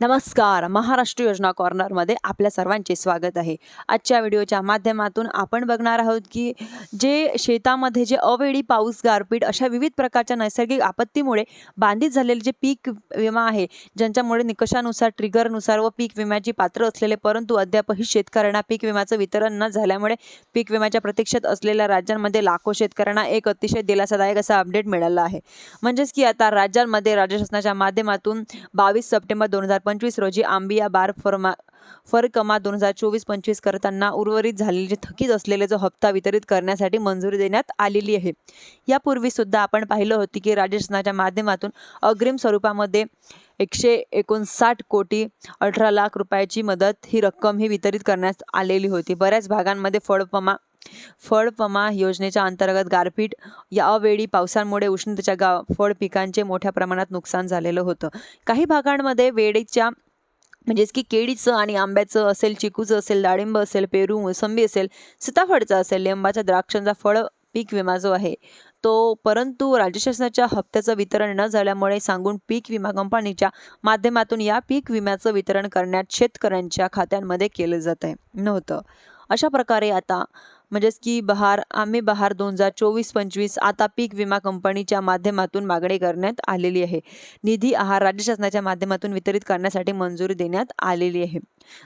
नमस्कार. महाराष्ट्र योजना कॉर्नरमध्ये आपल्या सर्वांचे स्वागत आहे. आजच्या व्हिडिओच्या माध्यमातून आपण बघणार आहोत की जे शेतामध्ये जे अवेळी पाऊस गारपीट अशा विविध प्रकारच्या नैसर्गिक आपत्तीमुळे बाधित झालेले जे पीक विमा आहे ज्यांच्यामुळे निकषानुसार ट्रिगरनुसार व पीक विम्याची पात्र असलेले परंतु अद्यापही शेतकऱ्यांना पीक विम्याचं वितरण न झाल्यामुळे पीक विम्याच्या प्रतीक्षेत असलेल्या राज्यांमध्ये लाखो शेतकऱ्यांना एक अतिशय दिलासादायक असा अपडेट मिळाला आहे. म्हणजेच की आता राज्यांमध्ये राज्य शासनाच्या माध्यमातून बावीस सप्टेंबर दोन हजार पंचवीस रोजी आंबिया बार फर्मा फरकमा दोन हजार चोवीस पंचवीस करताना उर्वरित झालेले थकीत असलेले जो हप्ता वितरित करण्यासाठी मंजुरी देण्यात आलेली आहे. यापूर्वी सुद्धा आपण पाहिलं होती की राज्य शासनाच्या माध्यमातून अग्रिम स्वरूपामध्ये एकशे एकोणसाठ कोटी अठरा लाख रुपयाची मदत ही रक्कम ही वितरित करण्यात आलेली होती. बऱ्याच भागांमध्ये फळपमा फळपमा योजनेच्या अंतर्गत गारपीट. या अवेळी पावसामुळे उष्णतेच्या गाव फळ पिकांचे मोठ्या प्रमाणात नुकसान झालेलं होतं. काही भागांमध्ये वेळेच्या म्हणजेच की केळीचं आणि आंब्याचं असेल चिकूचं असेल डाळिंब असेल पेरू मोसंबी असेल सीताफळचं असेल लिंबाच्या द्राक्षांचा फळ पीक विमा जो आहे तो परंतु राज्य शासनाच्या हप्त्याचं वितरण न झाल्यामुळे सांगून पीक विमा कंपनीच्या माध्यमातून या पीक विम्याचं वितरण करण्यात शेतकऱ्यांच्या खात्यांमध्ये केलं जात आहे नव्हतं. अशा प्रकारे आता म्हणजेच की बहार आम्ही बहार दोन हजार चोवीस पंचवीस आता पीक विमा कंपनीच्या माध्यमातून मागणी करण्यात आलेली आहे. निधी आहार राज्य शासनाच्या माध्यमातून वितरित करण्यासाठी मंजुरी देण्यात आलेली आहे.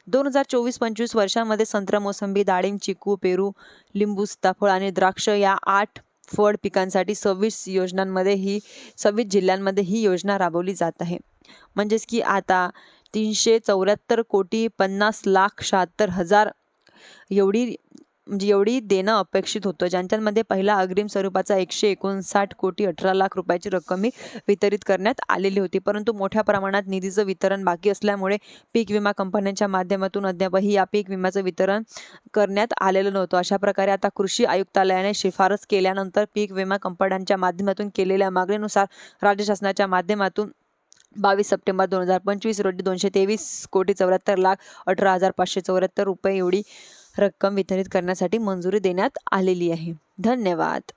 दोन हजार चोवीस पंचवीस वर्षामध्ये संत्रा मोसंबी डाळिंब चिकू पेरू लिंबू सीताफळ आणि द्राक्ष या आठ फळ पिकांसाठी सव्वीस योजनांमध्ये ही सव्वीस जिल्ह्यांमध्ये ही योजना राबवली जात आहे. म्हणजेच की आता तीनशे चौऱ्याहत्तर कोटी पन्नास लाख शहात्तर हजार एवढी म्हणजे एवढी देणं अपेक्षित होतं. ज्यांच्यामध्ये पहिला अग्रिम स्वरूपाचा एकशे एकोणसाठ कोटी अठरा लाख रुपयाची रक्कम ही वितरित करण्यात आलेली होती. परंतु मोठ्या प्रमाणात निधीचं वितरण बाकी असल्यामुळे पीक विमा कंपन्यांच्या माध्यमातून अद्यापही या पीक विम्याचं वितरण करण्यात आलेलं नव्हतं. अशा प्रकारे आता कृषी आयुक्तालयाने शिफारस केल्यानंतर पीक विमा कंपन्यांच्या माध्यमातून केलेल्या मागणीनुसार राज्य शासनाच्या माध्यमातून बावीस सप्टेंबर दोन हजार पंचवीस रोजी दोनशे तेवीस कोटी चौऱ्याहत्तर लाख अठरा हजार पाचशे चौऱ्याहत्तर रुपये एवढी रक्कम वितरित करण्यासाठी मंजुरी देण्यात आलेली आहे. धन्यवाद.